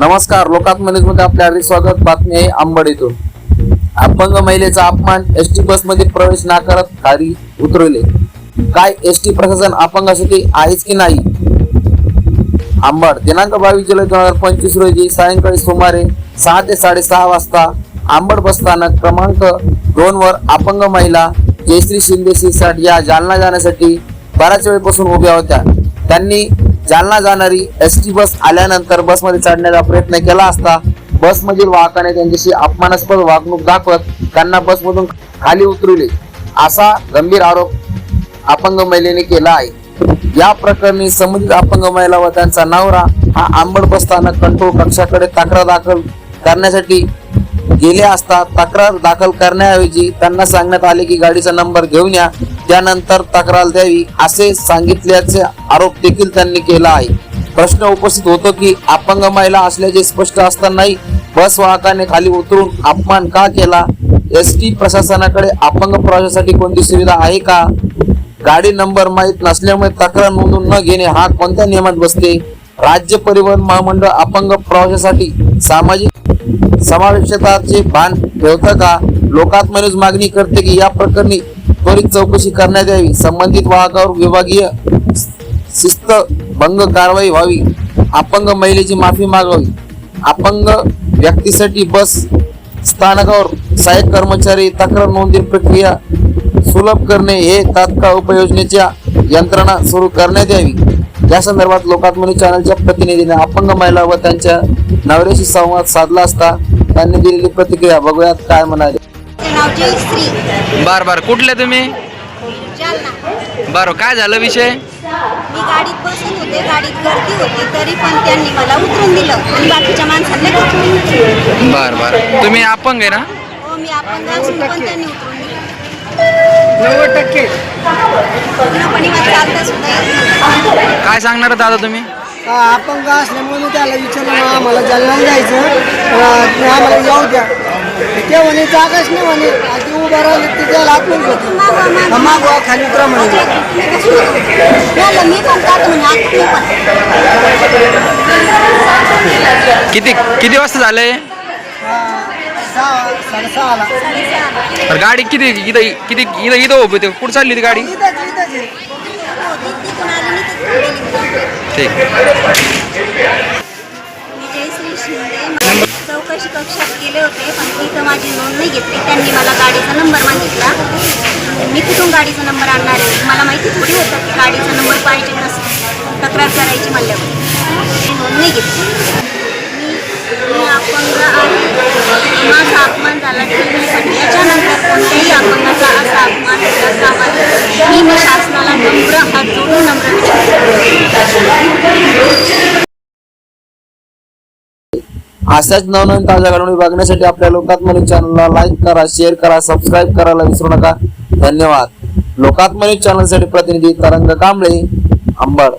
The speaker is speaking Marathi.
नमस्कार लोकात्मनेजमध्ये आपले हार्दिक स्वागत. बातमी आहे आंबड येथून अपंग महिलेचा अपमान एस टी बसमध्ये प्रवेश नाकारत खाली उतरवले. काय एस टी प्रशासन अपंगासाठी आहेच की नाही? आंबड दिनांक बावीस जुलै दोन हजार पंचवीस रोजी सायंकाळी सुमारे सहा ते साडेसहा वाजता आंबड बस स्थानक क्रमांक दोन वर अपंग महिला जयश्री शिंदे शिरसाट या जालना जाण्यासाठी बऱ्याच वेळपासून उभ्या होत्या. त्यांनी जालना जाणारी एस टी बस आल्यानंतर बसमध्ये चढण्याचा प्रयत्न केला असता बसमधील वाहकाने त्यांच्याशी अपमानास्पद वागणूक दाखवत त्यांना बसमधून खाली उतरवले. असा गंभीर आरोप अपंग महिलेने केला आहे. या प्रकरणी संबंधित अपंग महिला व त्यांचा नवरा हा आंबड बस स्थानक कंट्रोल कक्षाकडे तक्रार दाखल करण्यासाठी गेले असता तक्रार दाखल करण्याऐवजी त्यांना सांगण्यात आले की गाडीचा नंबर घेऊन या. त्यानंतर तक्रार द्यावी असे सांगितल्याचे आरोप देखील त्यांनी केला आहे. प्रश्न उपस्थित होतो की अपंग महिला असल्याचे स्पष्ट असतानाही बस वाहकाने खाली उतरून अपमान का केला? एस टी प्रशासनाकडे अपंग प्रवासासाठी कोणती सुविधा आहे का? गाडी नंबर माहीत नसल्यामुळे तक्रार नोंदवून न घेणे हा कोणत्या नियमात बसते? राज्य परिवहन महामंडळ अपंग प्रवासासाठी सामाजिक समावेशताचे भान ठेवतं का? लोकात्मनेच मागणी करते की या प्रकरणी त्वरित चौकशी करण्यात यावी. संबंधित वाहकावर विभागीय शिस्त भंग कारवाई व्हावी. अपंग महिलेची माफी मागावी. अपंग व्यक्तीसाठी बस स्थानकावर सहाय्यक कर्मचारी तक्रार नोंदी प्रक्रिया सुलभ करणे हे तात्काळ उपयोजनेच्या यंत्रणा सुरू करण्यात यावी. या संदर्भात लोकात्मनी चॅनलच्या प्रतिनिधीने अपंग महिला व त्यांच्या नवऱ्याशी संवाद साधला असता त्यांनी दिलेली प्रतिक्रिया बघूयात काय म्हणाले. नाव जयश्री बर बर. कुठले तुम्ही? जालना. बर काय झालं विषय? मी गाडीत बसून होते गाडीत गर्दी होती तरी पण त्यांनी मला उतरून दिलं. आणि बाकीच्या माणसांना बर बर. तुम्ही अपंग आहे ना? हो मी आपण असून पण त्यांनी उतरून दिलं. नव्वद टक्के. पूर्णपणे मला चालता सुद्धा. येत नव्हतं. काय सांगणार दादा तुम्ही? हा, अपंग असल्यामुळे त्याला विचारलं आम्हाला जालन्याला जायचं अं, आम्हाला जाऊ द्या. ते म्हणे जागाच नाही म्हणे. आधी उभं राहिले ते त्याला आपण घेतो मागवा, खाली उतरा म्हणे. मी पण. जातो किती किती वाजता हा. तर गाडी किती इथं किती इथं इथं उभी होती. कुठं चालली होती गाडी. ठीक. चौकशी कक्षात गेले होते पण तिथं माझी नोंद नाही घेतली. त्यांनी मला गाडीचा नंबर मागितला. मी कुठून गाडीचा नंबर आणणार आहे? मला माहिती थोडी होतं की गाडीचा नंबर पाहिजे नसतो. तक्रार करायची म्हणल्यावर. मी नोंद नाही घेतली. मी मी अपंग आहे. माझा अपमान झाला ठीक याच्यानंतर कोणत्याही अपंगाचा असा अपमान होता अशाच नवनवीन ताज्या घडामोडी बघण्यासाठी आपल्या लोकात्मनी चॅनलला लाईक करा शेअर करा सबस्क्राईब करायला विसरू नका. धन्यवाद. लोकात्मनी चॅनलसाठी प्रतिनिधी तरंग कांबळे अंबड.